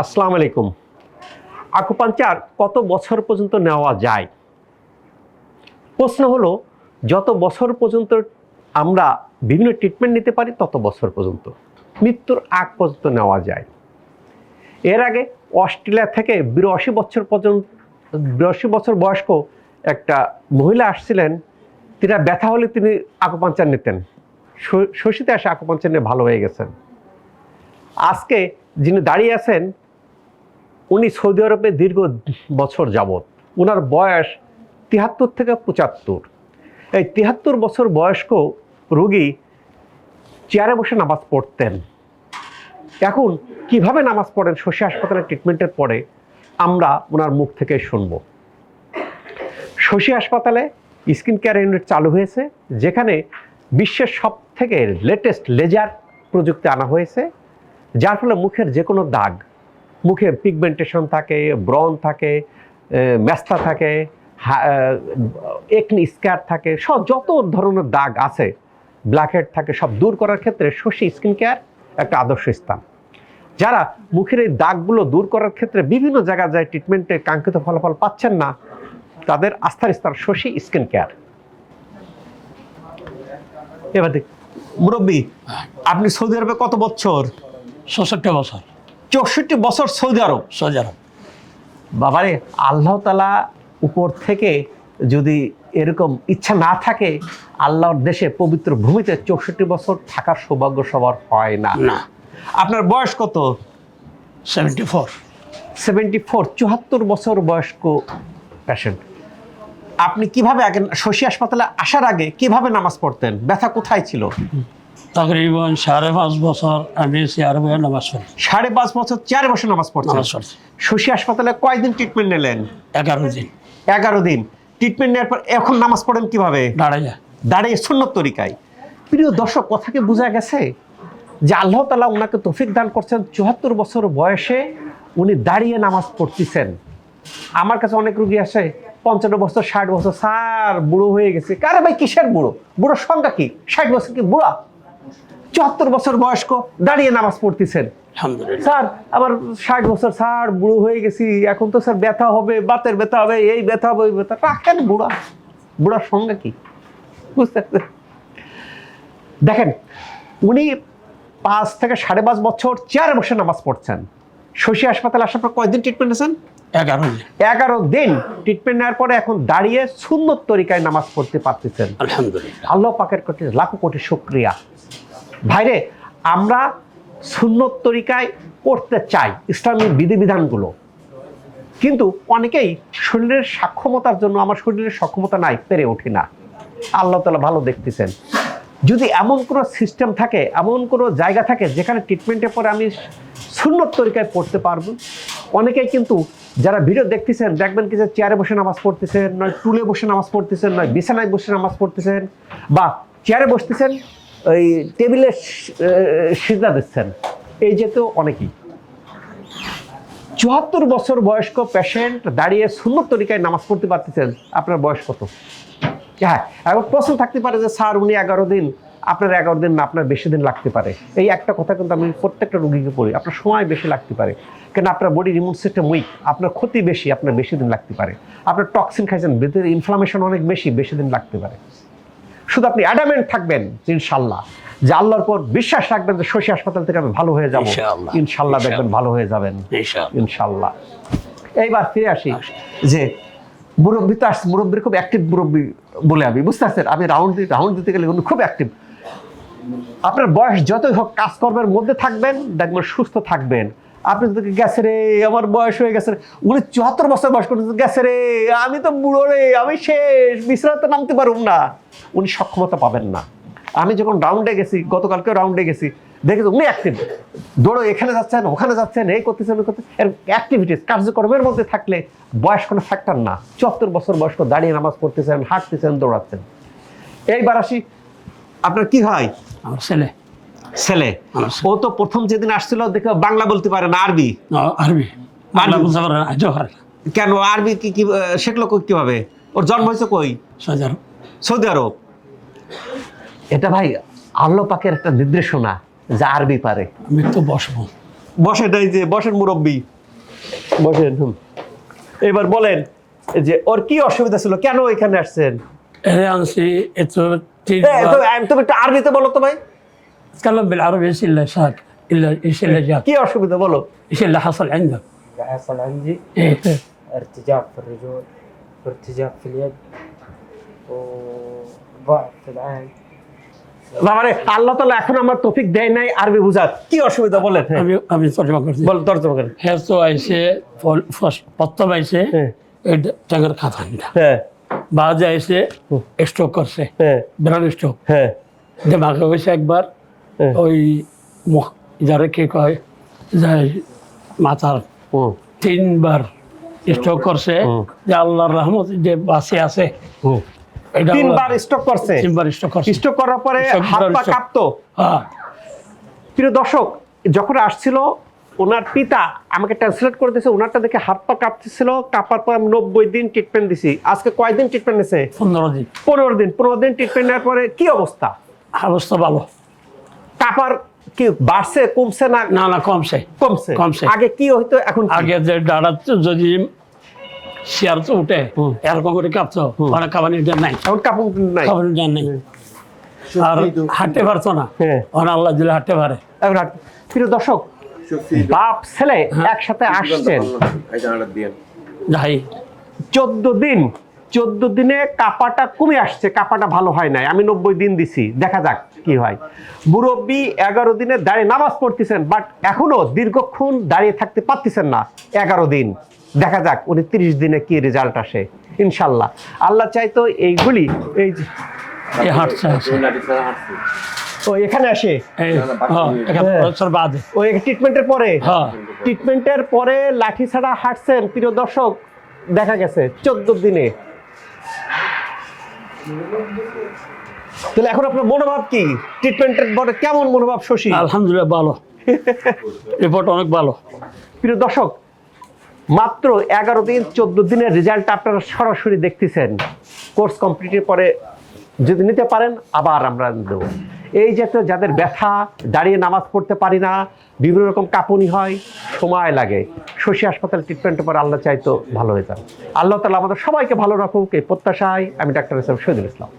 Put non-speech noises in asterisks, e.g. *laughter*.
আসসালামু আলাইকুম। আকুপাঞ্চার কত বছর পর্যন্ত নেওয়া যায়? প্রশ্ন হলো, যত বছর পর্যন্ত আমরা বিভিন্ন ট্রিটমেন্ট নিতে পারি, তত বছর পর্যন্ত। মৃত্যুর আগ পর্যন্ত নেওয়া যায়। এর আগে অস্ট্রেলিয়া থেকে বিরাশি বছর পর্যন্ত, বিরাশি বছর বয়স্ক একটা মহিলা আসছিলেন তিনি ব্যথা হলে তিনি আকুপাঞ্চার নিতেন। শশীতে আসে আকুপাঞ্চার নিয়ে ভালো হয়ে গেছেন। আজকে যিনি দাঁড়িয়ে আছেন উনি সৌদি আরবে দীর্ঘ বছর যাবৎ। ওনার বয়স তিহাত্তর থেকে পঁচাত্তর। এই তিহাত্তর বছর বয়স্ক রোগী চেয়ারে বসে নামাজ পড়তেন। এখন কীভাবে নামাজ পড়েন, শশী হাসপাতালের ট্রিটমেন্টের পরে আমরা ওনার মুখ থেকে শুনব। শশী হাসপাতালে স্কিন কেয়ার ইউনিট চালু হয়েছে, যেখানে বিশ্বের সব থেকে লেটেস্ট লেজার প্রযুক্তি আনা হয়েছে, যার ফলে মুখের যে কোনো দাগ মুখে পিগমেন্টেশন থাকে ব্রন থাকে ম্যাস্তা থাকে একনি স্ক্যার থাকে সব যত ধরনের দাগ আছে ব্ল্যাকহেড থাকে সব দূর করার ক্ষেত্রে শশী স্কিন কেয়ার একটা আদর্শ স্থান। যারা মুখের এই দাগগুলো দূর করার ক্ষেত্রে বিভিন্ন জায়গায় যায় ট্রিটমেন্টে কাঙ্ক্ষিত ফলাফল পাচ্ছেন না তাদের আস্থার স্থান শশী স্কিন কেয়ার এবার দেখ মুরব্বী আপনি সৌদি আরবে কত বছর? ছষট্টি বছর। চৌষট্টি বছর সৌদি আরব। সৌদি আরব। বাবারে আল্লাহ তালা উপর থেকে যদি এরকম ইচ্ছা না থাকে আল্লাহর দেশে পবিত্র ভূমিতে চৌষট্টি বছর থাকার সৌভাগ্য সবার হয় না। না। আপনার বয়স কত? সেভেন্টি ফোর সেভেন্টি ফোর চুয়াত্তর বছর বয়স্ক পেশেন্ট আপনি কীভাবে আগে শশী হাসপাতালে আসার আগে কীভাবে নামাজ পড়তেন? ব্যথা কোথায় ছিল? তকরিবন সাড়ে পাঁচ বছর আমি চেয়ার বয়ে নামাজ পড়ি। সাড়ে পাঁচ বছর চার বছর নামাজ পড়ছেন? নামাজ পড়ছি। শশী হাসপাতালে কয়দিন ট্রিটমেন্ট নিলেন? এগারো দিন। এগারো দিন। ট্রিটমেন্ট নেওয়ার পর এখন নামাজ পড়েন কীভাবে? দাঁড়াইয়া। দাঁড়িয়ে সুন্নত তরিকায়। প্রিয় দর্শক কথা কি বোঝা গেছে? যে আল্লাহ তালা ওনাকে তৌফিক দান করছেন চুয়াত্তর বছর বয়সে উনি দাঁড়িয়ে নামাজ পড়তেছেন। আমার কাছে অনেক রুগী আসে পঞ্চান্ন বছর ষাট বছর স্যার বুড়ো হয়ে গেছে। কারে ভাই কিসের বুড়ো? বুড়োর সংখ্যা কি? ষাট বছর কি বুড়া? চুয়াত্তর বছর বয়স্ক দাঁড়িয়ে নামাজ পড়তেছেন। স্যার আমার ষাট বছর স্যার বুড়ো হয়ে গেছি এখন তো স্যার ব্যথা হবে বাতের ব্যথা হবে এই ব্যথা হবে ওই ব্যথা। রাখেন বুড়া। বুড়ার সঙ্গে কি? বুঝতে দেখেন উনি পাঁচ থেকে সাড়ে পাঁচ বছর চেয়ারে বসে নামাজ পড়ছেন। শশী হাসপাতালে আসার পর কয়দিন ট্রিটমেন্ট নিয়েছেন? এগারো এগারো দিন ট্রিটমেন্ট নেওয়ার পরে এখন দাঁড়িয়ে সুন্দর তরিকায় নামাজ পড়তে পারতেছেন। আলহামদুলিল্লাহ। আল্লাহ পাকের কোটি লাখো কোটি শুক্রিয়া। ভাইরে, আমরা সুন্নত তরিকায় করতে চাই ইসলামী বিধিবিধানগুলো। কিন্তু অনেকেই শরীরের সক্ষমতার জন্য আমার শরীরের সক্ষমতা নাই, পেরে উঠি না। আল্লাহ তালা ভালো দেখতেছেন। যদি এমন কোনো সিস্টেম থাকে, এমন কোনো জায়গা থাকে যেখানে ট্রিটমেন্টের পরে আমি সুন্নত তরিকায় পড়তে পারব? অনেকেই কিন্তু যারা ভিডিও দেখতেছেন, দেখবেন কি যে চেয়ারে বসে নামাজ পড়তেছেন, নয় টুলে বসে নামাজ পড়তেছেন, নয় বিছানায় বসে নামাজ পড়তেছেন, বা চেয়ারে বসতেছেন ওই টেবিলে সিজা দিচ্ছেন। এই যেত অনেকেই। চুয়াত্তর বছর বয়স্ক পেশেন্ট দাঁড়িয়ে সুন্দর তরিকায় নামাজ পড়তে পারতেছেন, আপনার বয়স কত? হ্যাঁ? এখন প্রশ্ন থাকতে পারে যে, স্যার, উনি এগারো দিন, আপনার এগারো দিন না, আপনার বেশি দিন লাগতে পারে। এই একটা কথা কিন্তু আমি প্রত্যেকটা রোগীকে পড়ি আপনার সময় বেশি লাগতে পারে। কেন আপনার বডির ইমিউন সিস্টেম উইক আপনার ক্ষতি বেশি, আপনার বেশি দিন লাগতে পারে। আপনার টক্সিন খাইছেন ভিতরে ইনফ্লামেশন অনেক বেশি বেশি দিন লাগতে পারে। শুধু আপনি অ্যাডামেন্ট থাকবেন ইনশাল্লাহ। যে আল্লাহর পর বিশ্বাস রাখবেন যে শশী হাসপাতাল থেকে আমি ভালো হয়ে যাব ইনশাল্লাহ দেখবেন ভালো হয়ে যাবেন ইনশাল্লাহ। এইবার ফিরে আসি যে মুরব্বী তো আসছে মুরব্বীর খুব অ্যাক্টিভ মুরব্বী বলে আমি বুঝতে পারছেন? আমি রাউন্ড দিতে রাউন্ড দিতে গেলে উনি খুব অ্যাক্টিভ আপনার বয়স যতই হোক কাজকর্মের মধ্যে থাকবেন দেখবেন সুস্থ থাকবেন। আপনি যদি গেছে রে, আমার বয়স হয়ে গেছে। উনি চুয়াত্তর বছর বয়স করতে গেছে রে, আমি তো বুড়ো রে, আমি শেষ বিশ্রামতে নামতে পারুম না। উনি সক্ষমতা পাবেন না। আমি যখন রাউন্ডে গেছি, গতকালকে রাউন্ডে গেছি, দেখেছি উনি অ্যাক্টিভ দৌড়ো এখানে যাচ্ছেন, ওখানে যাচ্ছেন, এই করতেছেন এর অ্যাক্টিভিটিস কার্যক্রমের মধ্যে থাকলে বয়স কোনো ফ্যাক্টর না। চুয়াত্তর বছর বয়স্ক, দাঁড়িয়ে নামাজ পড়তেছেন, হাঁটতেছেন, দৌড়াচ্ছেন। এইবার আসি, আপনার কি হয়? আমার ছেলে। ছেলে। ও তো প্রথম যেদিন আসছিল দেখে বাংলা বলতে পারে না আরবি। আরবি। বাংলা পারে না কেন? আরবি কি কি শিখলো কীভাবে? ওর জন্ম হয়েছে কই? সৌদি আরব। সৌদি আরব। এটা ভাই আল্লাহ পাকের একটা নির্দেশনা যা আরবি পারে। আমি তো বসবো। বসে এই যে বসেন মুরব্বী। বসেন এবার বলেন যে ওর কি অসুবিধা ছিল? কেন এখানে আসছেন? আনছি এত তুমি একটু আরবিতে বলো তো ভাই। تكلم بالعربي ايش اللي صار الا ايش اللي جاك কি অসুবিধা বলো ايش اللي حصل عندك اللي حصل عندي ايه ارتجاف في الرجول وارتجاف في اليد وضعف في العين বাবারে আল্লাহ তালা এখন আমার তফিক দেয় নাই আরবি বুঝার কি অসুবিধা বলেন হ্যাঁ, আমি আমি তর্জমা করছি বল তর্জমা করেন হের তো আইসে প্রথম আইসে হ্যাঁ এই টাঙ্গার খাতানটা হ্যাঁ বাজে আইসে স্ট্রোক করছে হ্যাঁ ব্রেন স্ট্রোক হ্যাঁ দেমাগে হয়েছে একবার হ্যাঁ। ওই মুখ যারা কি কয় যে মাথার তিনবার স্ট্রোক করছে যে আল্লাহর রহমত যে বাসে আছে। তিনবার স্টক করছে। তিনবার স্ট্রোক করছে। স্টক করার পরে হাত পা কাঁপতো। হ্যাঁ। প্রিয় দর্শক যখন আসছিল ওনার পিতা আমাকে ট্রান্সলেট করে দিয়েছে ওনারটা দেখে হাত পা কাঁপতেছিল। কাঁপার পর আমি নব্বই দিন ট্রিটমেন্ট দিছি। আজকে কয়দিন ট্রিটমেন্ট নিছে? পনেরো দিন। পনেরো দিন। পনেরো দিন ট্রিটমেন্ট নেওয়ার পরে কি অবস্থা? অবস্থা ভালো। কাঁপার কি বাড়ছে কমছে না? না না কমছে। কমছে? কমছে। আগে কি হইতো এখন আগে যে দাঁড়াতে যদি চেয়ার তো উঠে এরকম করে কাঁপতো মানে কাবানিটা নাই। এখন কাঁপুন নাই। কাবানিটা নাই। আর হাঁটতে পারতো না। হ্যাঁ। আল্লাহ দিলে হাঁটতে পারে। এখন প্রিয় দর্শক বাপ ছেলে একসাথে আসছেন। যাই। চোদ্দ দিন চোদ্দ দিনে কাপাটা কমে আসছে কাপাটা ভালো হয় নাই। আমি নব্বই দিন দিছি। দেখা যাক। কি হয়? মুরব্বী এগারো দিনে দাঁড়িয়ে নামাজ পড়তেছেন বাট এখনও দীর্ঘক্ষণ দাঁড়িয়ে থাকতে পারতেছেন না এগারো দিন। দেখা যাক উনি তিরিশ দিনে কি রেজাল্ট আসে ইনশাল্লাহ। আল্লাহ চাইতো এইগুলি এই ও এখানে আসে? হ্যাঁ, হ্যাঁ। ওই ট্রিটমেন্টের পরে? হ্যাঁ। ট্রিটমেন্টের পরে লাঠি ছাড়া হাঁটছেন প্রিয় দর্শক দেখা গেছে চোদ্দ দিনে। তাহলে এখন আপনার মনোভাব কি? ট্রিটমেন্টের পরে কেমন মনোভাব শশী? আলহামদুলিল্লাহ ভালো। *laughs* রিপোর্ট অনেক ভালো। প্রিয় দর্শক মাত্র এগারো দিন চোদ্দ দিনের রেজাল্ট আপনারা সরাসরি দেখতেছেন। কোর্স কমপ্লিটের পরে যদি নিতে পারেন আবার আমরা দেবো এই যে একটা যাদের ব্যথা দাঁড়িয়ে নামাজ পড়তে পারি না বিভিন্ন রকম কাঁপুনি হয় সময় লাগে। শশী হাসপাতাল ট্রিটমেন্টের পর আল্লাহ চাইতো ভালো হয়ে যান আল্লাহ তালা আমাদের সবাইকে ভালো রাখুক এই প্রত্যাশায় আমি ডাক্তার হিসাব শহীদুল ইসলাম।